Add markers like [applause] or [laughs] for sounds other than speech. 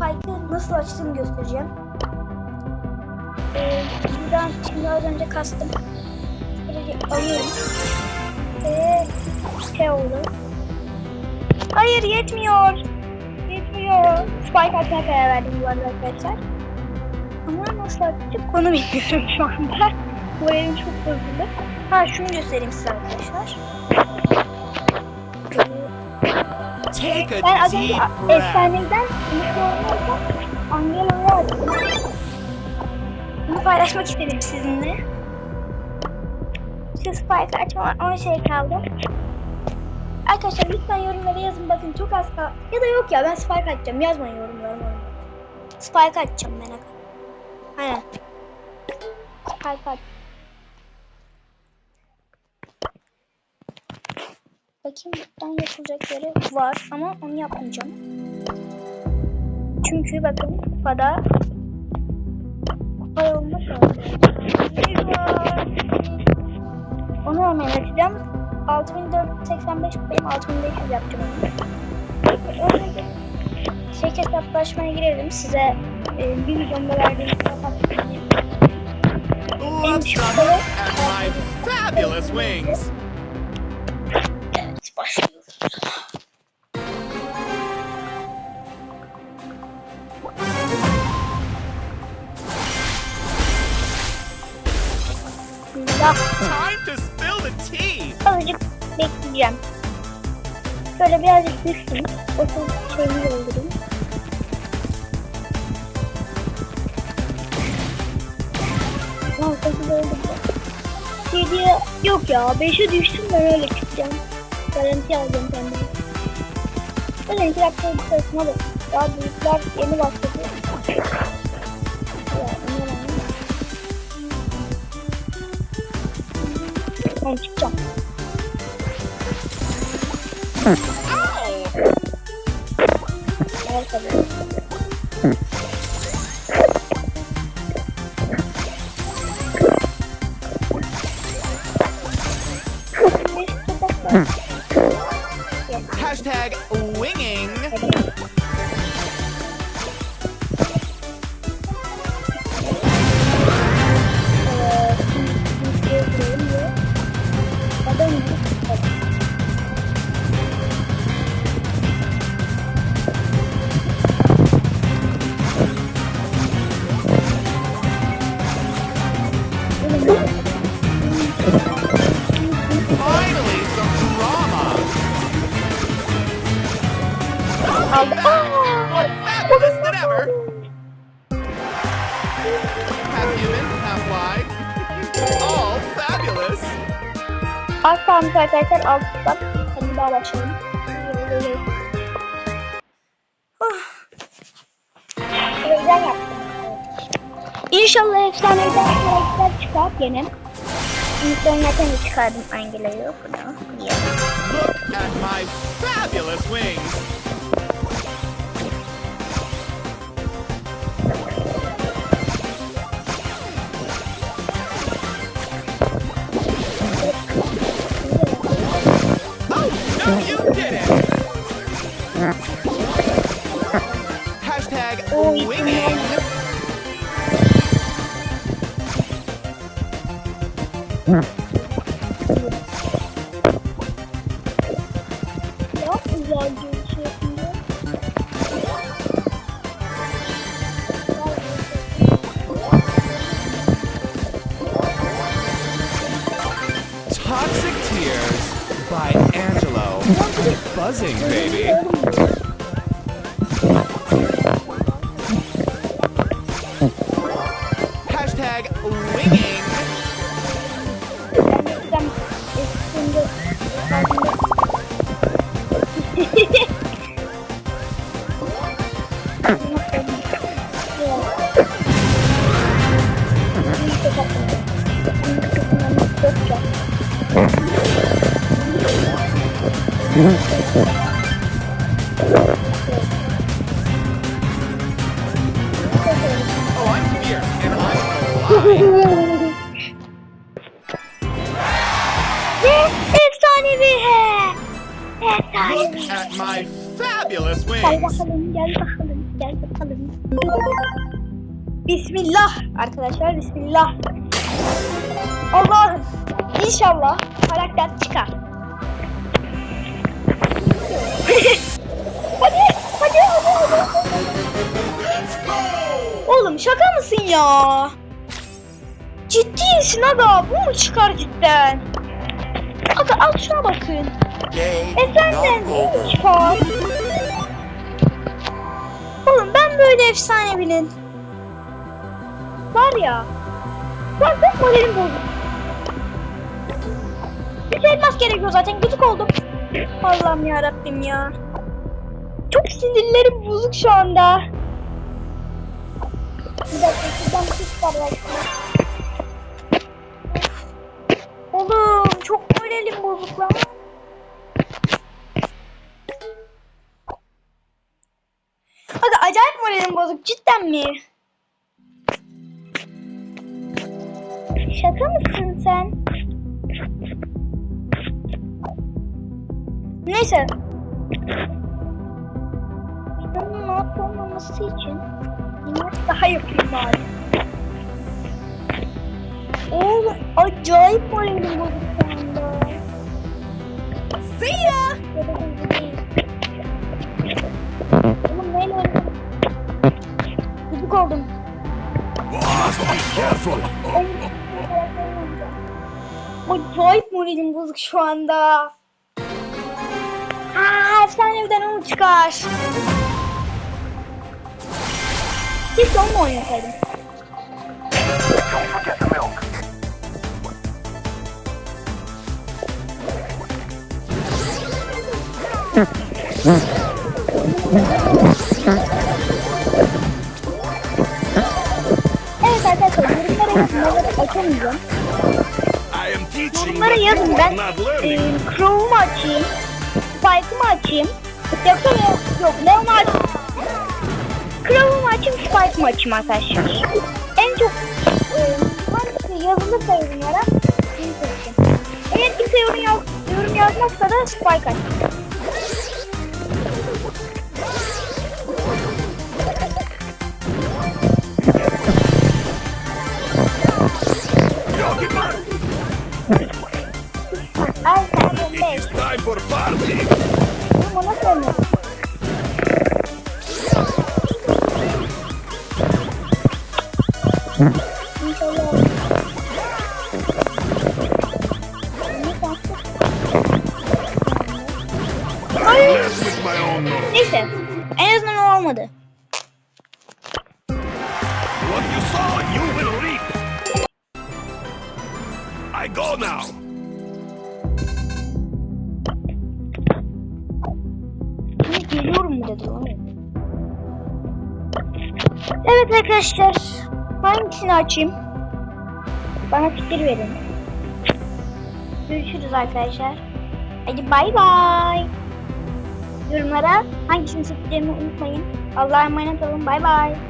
Spike'ı nasıl açtığımı göstereceğim. Ee, buradan şimdi az önce kastım. Şöyle alıyorum. Ve şey oldu. Hayır yetmiyor. Yetmiyor. Spike açmaya karar verdim bu arada arkadaşlar. Ama nasıl açacak onu bilmiyorum şu anda. [laughs] Moralim çok bozuldu. Ha şunu göstereyim size arkadaşlar. Take a Ben az önce deep breath. efsaneden olmazsa Angela'yı açtım. Bunu paylaşmak istedim sizinle. Şu Spike açma 10 şey kaldı. Arkadaşlar lütfen yorumlara yazın bakın çok az kaldı. Ya da yok ya ben Spike açacağım yazmayın yorumlara. Spike açacağım ben. Aynen. Spike aç. Bakayım buradan yapılacak yeri var ama onu yapmayacağım. Çünkü bakın kupada olmak lazım. Eyvah! Onu hemen açacağım. 6485 benim 6500 yapacağım. Öyle şey hesaplaşmaya girelim size e, bir milyonda verdiğim hesaplaşmaya Love summer at my fabulous wings. Başlıyoruz. Time to spill the tea. Azıcık bekleyeceğim. Şöyle birazcık düşsün. Okul şeyini doldurayım. Sekiz oldu bu. Yediye yok ya. Beşe düşsün ben öyle çıkacağım. Garanti alacağım. Garanti yaptığı bir sırasına bak. Daha büyükler yeni başladı. Ben çıkacağım. Gel tabii. Hashtag winging. Fabulous than ever. Half human, half fly. All fabulous. Az kalmış arkadaşlar alt bak. Hadi daha başlayalım. Heyecan yaptım. İnşallah efsaneden karakter çıkar gene. İnternetten çıkardım Angela'yı. Look at my fabulous wings. Toxic Tears by Angelo. Buzzing, baby. Hashtag winging. Ben üstünde Oh, I'm fierce and I'm alive. Ve efsanevi he. Efsanevi. At my fabulous Gel wings. bakalım, gel bakalım, gel bakalım. Bismillah arkadaşlar, Bismillah. Allah'ım, inşallah karakter çıkar. [laughs] hadi, hadi, hadi, hadi. Oğlum şaka mısın ya? Ciddi misin aga? Bu mu çıkar cidden? Aga al şuna bakın. E senden ne çıkar? Oğlum ben böyle efsane bilin. Var ya. Bak bak modelim bozuk. Bir elmas gerekiyor zaten gıcık oldum. Allah'ım ya Rabbim ya. Çok sinirlerim bozuk şu anda. Bir dakika şuradan bir şey. Moralim bozuk lan. Hadi acayip moralim bozuk cidden mi? Şaka mısın sen? Neyse. Videonun not olmaması için not daha yapayım bari. Oğlum acayip moralim bozuk. See ya! Oğlum neyle oynadım? Gıcık oldum. Acayip moralim bozuk şu anda. Aa, efsaneviden onu çıkar. Hiç onunla oynasaydım. Evet arkadaşlar. Bunları açamayacağım. But yazın ben e. Chrome'u açayım. Spike'ımı açayım. Yoksa ne? Yok Leon'u aç. Chrome'u açayım, Spike'ımı açayım arkadaşlar. En çok e, hangisi yazılırsa yorumlara bunu seçeceğim. Eğer kimse yorum, yaz, yorum yazmazsa da Spike açayım. Neyse. En azından o olmadı. Geliyorum dedi? Evet arkadaşlar. Hangisini açayım? Bana fikir verin. Görüşürüz arkadaşlar. Hadi bay bay. Yorumlara hangisini seçeceğimi unutmayın. Allah'a emanet olun. Bay bay.